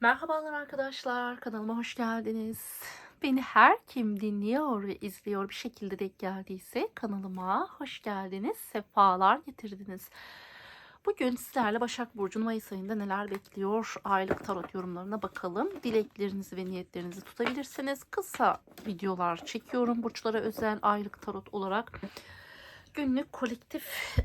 Merhabalar arkadaşlar, kanalıma hoş geldiniz. Beni her kim dinliyor ve izliyor bir şekilde denk geldiyse kanalıma hoş geldiniz, sefalar getirdiniz. Bugün sizlerle Başak Burcu'nun Mayıs ayında neler bekliyor? Aylık tarot yorumlarına bakalım. Dileklerinizi ve niyetlerinizi tutabilirsiniz. Kısa videolar çekiyorum burçlara özel aylık tarot olarak. Günlük kolektif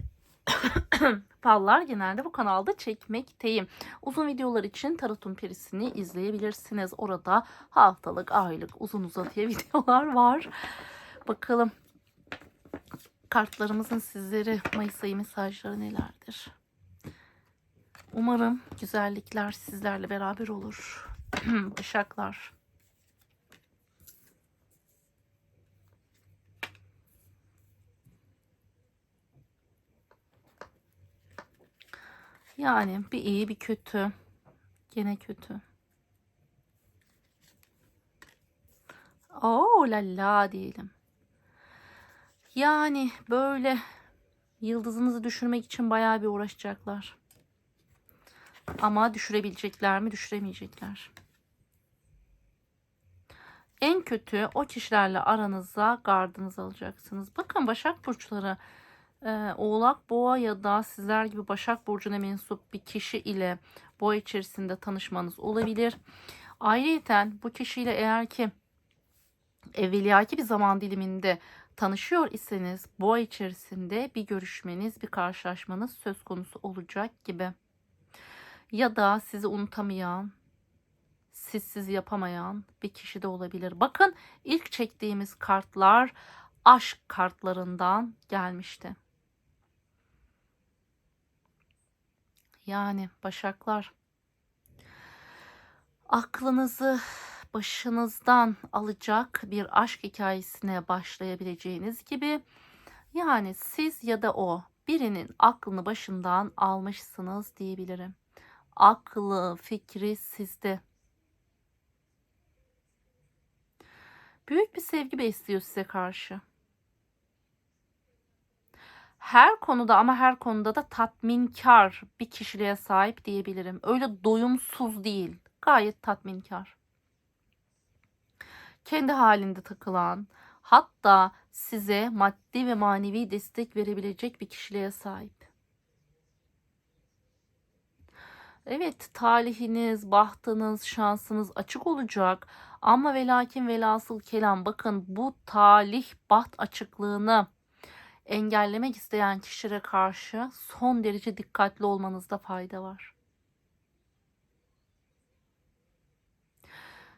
fallar genelde bu kanalda çekmekteyim. Uzun videolar için Tarot'un Perisi'ni izleyebilirsiniz. Orada haftalık, aylık, uzun uzadıya videolar var. Bakalım kartlarımızın sizlere Mayıs ayı mesajları nelerdir? Umarım güzellikler sizlerle beraber olur. Başaklar. Yani bir iyi bir kötü. Gene kötü. Oo la la diyelim. Yani böyle yıldızınızı düşürmek için bayağı bir uğraşacaklar. Ama düşürebilecekler mi? Düşüremeyecekler. En kötü o kişilerle aranıza gardınızı alacaksınız. Bakın Başak Burçları e, Oğlak, Boğa ya da sizler gibi Başak Burcu'na mensup bir kişi ile boğa içerisinde tanışmanız olabilir. Ayrıca bu kişiyle eğer ki evveliyaki bir zaman diliminde tanışıyor iseniz boğa içerisinde bir görüşmeniz, bir karşılaşmanız söz konusu olacak gibi. Ya da sizi unutamayan, sizsiz yapamayan bir kişi de olabilir. Bakın ilk çektiğimiz kartlar aşk kartlarından gelmişti. Yani başaklar aklınızı başınızdan alacak bir aşk hikayesine başlayabileceğiniz gibi yani siz ya da o birinin aklını başından almışsınız diyebilirim. Aklı, fikri sizde. Büyük bir sevgi besliyor size karşı her konuda ama her konuda da tatminkar bir kişiliğe sahip diyebilirim. Öyle doyumsuz değil. Gayet tatminkar. Kendi halinde takılan, hatta size maddi ve manevi destek verebilecek bir kişiliğe sahip. Evet, talihiniz, bahtınız, şansınız açık olacak. Ama velakin velasıl kelam bakın bu talih baht açıklığını engellemek isteyen kişilere karşı son derece dikkatli olmanızda fayda var.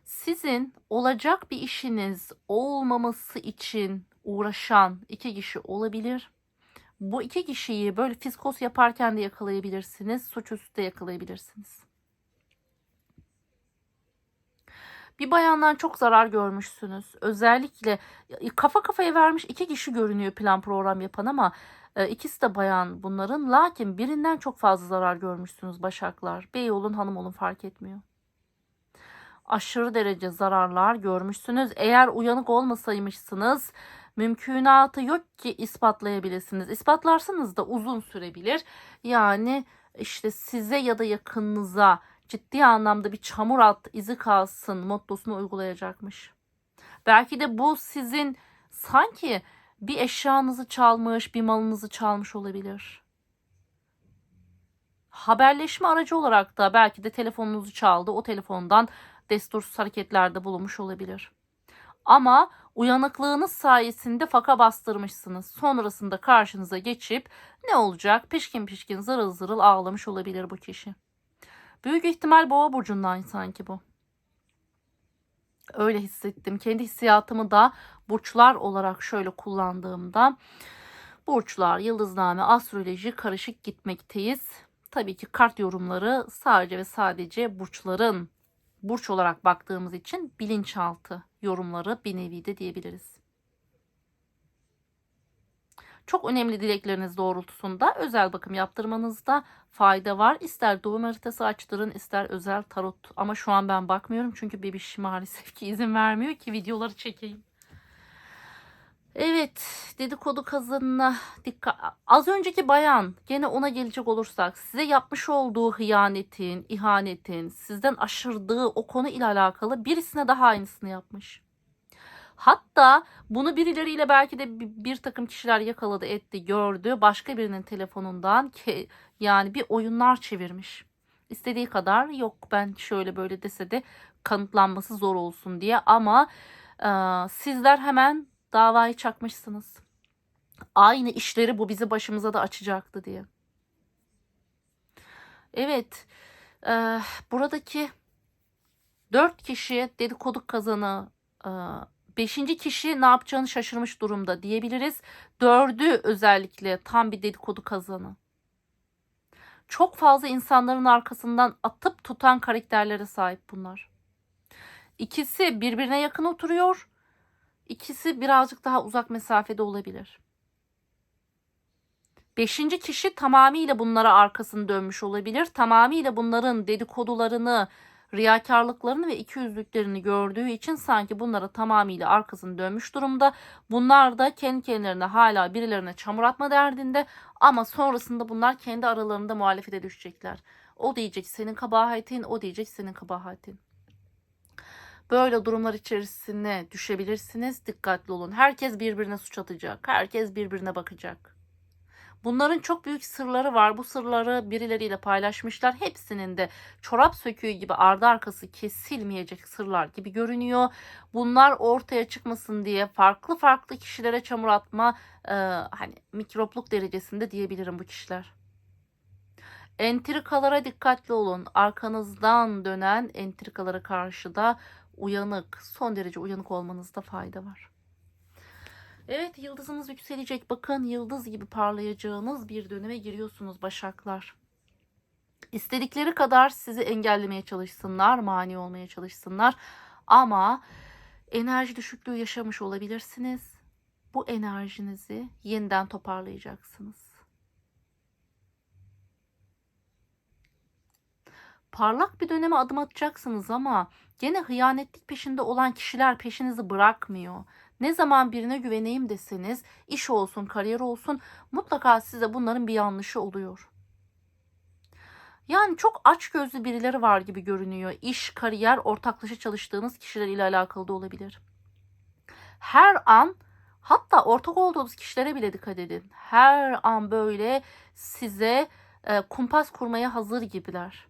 Sizin olacak bir işiniz olmaması için uğraşan iki kişi olabilir. Bu iki kişiyi böyle fiskos yaparken de yakalayabilirsiniz, suçüstü de yakalayabilirsiniz. Bir bayandan çok zarar görmüşsünüz. Özellikle kafa kafaya vermiş iki kişi görünüyor plan program yapan ama e, ikisi de bayan bunların. Lakin birinden çok fazla zarar görmüşsünüz başaklar. Bey olun hanım olun fark etmiyor. Aşırı derece zararlar görmüşsünüz. Eğer uyanık olmasaymışsınız mümkünatı yok ki ispatlayabilirsiniz. İspatlarsanız da uzun sürebilir. Yani işte size ya da yakınınıza ciddi anlamda bir çamur at izi kalsın mottosunu uygulayacakmış. Belki de bu sizin sanki bir eşyanızı çalmış, bir malınızı çalmış olabilir. Haberleşme aracı olarak da belki de telefonunuzu çaldı. O telefondan destursuz hareketlerde bulunmuş olabilir. Ama uyanıklığınız sayesinde faka bastırmışsınız. Sonrasında karşınıza geçip ne olacak? Pişkin pişkin zırıl zırıl ağlamış olabilir bu kişi. Büyük ihtimal boğa burcundan sanki bu. Öyle hissettim. Kendi hissiyatımı da burçlar olarak şöyle kullandığımda burçlar, yıldızname, astroloji karışık gitmekteyiz. Tabii ki kart yorumları sadece ve sadece burçların burç olarak baktığımız için bilinçaltı yorumları bir nevi de diyebiliriz. Çok önemli dilekleriniz doğrultusunda özel bakım yaptırmanızda fayda var. İster doğum haritası açtırın ister özel tarot. Ama şu an ben bakmıyorum çünkü bebiş maalesef ki izin vermiyor ki videoları çekeyim. Evet, dedikodu kazanına dikkat. Az önceki bayan, gene ona gelecek olursak, size yapmış olduğu hıyanetin, ihanetin, sizden aşırdığı o konu ile alakalı birisine daha aynısını yapmış. Hatta bunu birileriyle belki de bir, takım kişiler yakaladı, etti, gördü. Başka birinin telefonundan ke, yani bir oyunlar çevirmiş. İstediği kadar yok ben şöyle böyle dese de kanıtlanması zor olsun diye ama e, sizler hemen davayı çakmışsınız. Aynı işleri bu bizi başımıza da açacaktı diye. Evet, e, buradaki dört kişi dedikodu kazanı, e, beşinci kişi ne yapacağını şaşırmış durumda diyebiliriz. Dördü özellikle tam bir dedikodu kazanı. Çok fazla insanların arkasından atıp tutan karakterlere sahip bunlar. İkisi birbirine yakın oturuyor. İkisi birazcık daha uzak mesafede olabilir. Beşinci kişi tamamıyla bunlara arkasını dönmüş olabilir. Tamamıyla bunların dedikodularını, riyakarlıklarını ve ikiyüzlüklerini gördüğü için sanki bunlara tamamıyla arkasını dönmüş durumda. Bunlar da kendi kendilerine hala birilerine çamur atma derdinde ama sonrasında bunlar kendi aralarında muhalefete düşecekler. O diyecek senin kabahatin, o diyecek senin kabahatin. Böyle durumlar içerisine düşebilirsiniz. Dikkatli olun. Herkes birbirine suç atacak. Herkes birbirine bakacak. Bunların çok büyük sırları var. Bu sırları birileriyle paylaşmışlar. Hepsinin de çorap söküğü gibi ardı arkası kesilmeyecek sırlar gibi görünüyor. Bunlar ortaya çıkmasın diye farklı farklı kişilere çamur atma e, hani mikropluk derecesinde diyebilirim bu kişiler. Entrikalara dikkatli olun. Arkanızdan dönen entrikalara karşı da uyanık, son derece uyanık olmanızda fayda var. Evet yıldızınız yükselecek. Bakın yıldız gibi parlayacağınız bir döneme giriyorsunuz Başaklar. İstedikleri kadar sizi engellemeye çalışsınlar, mani olmaya çalışsınlar. Ama enerji düşüklüğü yaşamış olabilirsiniz. Bu enerjinizi yeniden toparlayacaksınız. Parlak bir döneme adım atacaksınız ama gene hıyanetlik peşinde olan kişiler peşinizi bırakmıyor. Ne zaman birine güveneyim deseniz iş olsun, kariyer olsun mutlaka size bunların bir yanlışı oluyor. Yani çok aç gözlü birileri var gibi görünüyor. İş, kariyer, ortaklaşa çalıştığınız kişiler ile alakalı da olabilir. Her an hatta ortak olduğunuz kişilere bile dikkat edin. Her an böyle size e, kumpas kurmaya hazır gibiler.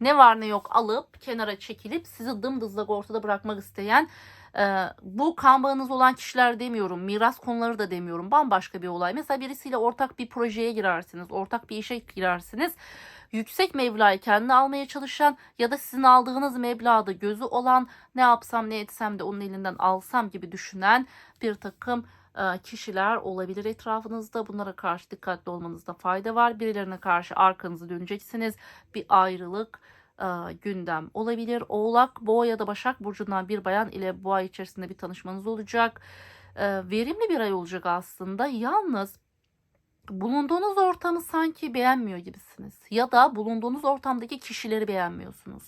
Ne var ne yok alıp kenara çekilip sizi dımdızlak ortada bırakmak isteyen ee, bu kan bağınız olan kişiler demiyorum. Miras konuları da demiyorum. Bambaşka bir olay. Mesela birisiyle ortak bir projeye girersiniz. Ortak bir işe girersiniz. Yüksek mevlayı kendine almaya çalışan ya da sizin aldığınız meblağda gözü olan ne yapsam ne etsem de onun elinden alsam gibi düşünen bir takım e, kişiler olabilir etrafınızda. Bunlara karşı dikkatli olmanızda fayda var. Birilerine karşı arkanızı döneceksiniz. Bir ayrılık e, gündem olabilir. Oğlak, Boğa ya da Başak burcundan bir bayan ile bu ay içerisinde bir tanışmanız olacak. E, verimli bir ay olacak aslında. Yalnız bulunduğunuz ortamı sanki beğenmiyor gibisiniz. Ya da bulunduğunuz ortamdaki kişileri beğenmiyorsunuz.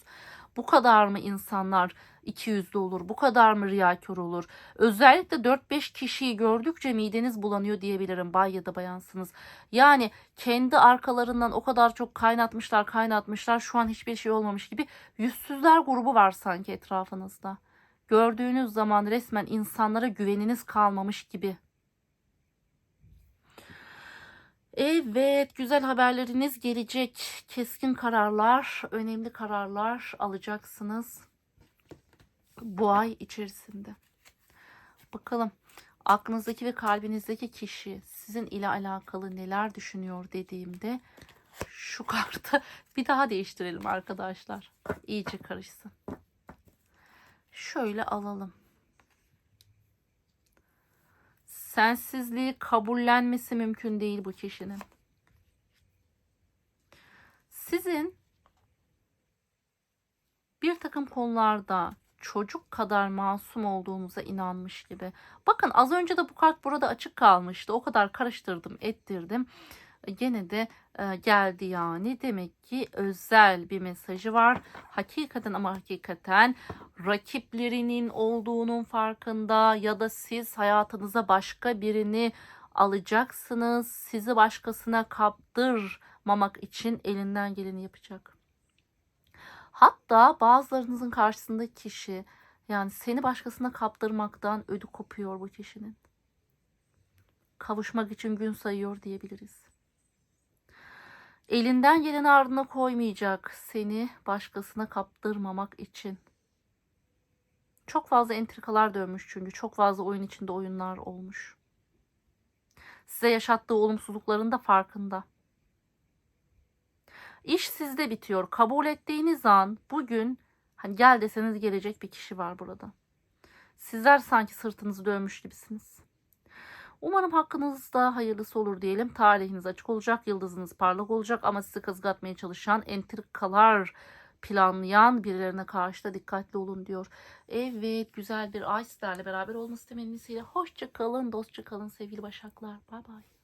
Bu kadar mı insanlar iki yüzlü olur? Bu kadar mı riyakar olur? Özellikle 4-5 kişiyi gördükçe mideniz bulanıyor diyebilirim bay ya da bayansınız. Yani kendi arkalarından o kadar çok kaynatmışlar kaynatmışlar şu an hiçbir şey olmamış gibi yüzsüzler grubu var sanki etrafınızda. Gördüğünüz zaman resmen insanlara güveniniz kalmamış gibi. Evet, güzel haberleriniz gelecek. Keskin kararlar, önemli kararlar alacaksınız bu ay içerisinde. Bakalım aklınızdaki ve kalbinizdeki kişi sizin ile alakalı neler düşünüyor dediğimde şu kartı bir daha değiştirelim arkadaşlar. İyice karışsın. Şöyle alalım. Sensizliği kabullenmesi mümkün değil bu kişinin. Sizin bir takım konularda çocuk kadar masum olduğunuza inanmış gibi. Bakın az önce de bu kart burada açık kalmıştı. O kadar karıştırdım, ettirdim. e, gene de e, geldi yani. Demek ki özel bir mesajı var. Hakikaten ama hakikaten rakiplerinin olduğunun farkında ya da siz hayatınıza başka birini alacaksınız. Sizi başkasına kaptırmamak için elinden geleni yapacak. Hatta bazılarınızın karşısındaki kişi yani seni başkasına kaptırmaktan ödü kopuyor bu kişinin. Kavuşmak için gün sayıyor diyebiliriz. Elinden geleni ardına koymayacak seni başkasına kaptırmamak için. Çok fazla entrikalar dönmüş çünkü çok fazla oyun içinde oyunlar olmuş. Size yaşattığı olumsuzlukların da farkında. İş sizde bitiyor. Kabul ettiğiniz an bugün hani gel deseniz gelecek bir kişi var burada. Sizler sanki sırtınızı dönmüş gibisiniz. Umarım hakkınızda hayırlısı olur diyelim. Talihiniz açık olacak, yıldızınız parlak olacak ama sizi kazıklatmaya çalışan, entrikalar planlayan birilerine karşı da dikkatli olun diyor. Evet, güzel bir ay sizlerle beraber olması temennisiyle. Hoşça kalın, dostça kalın sevgili başaklar. Bay bay.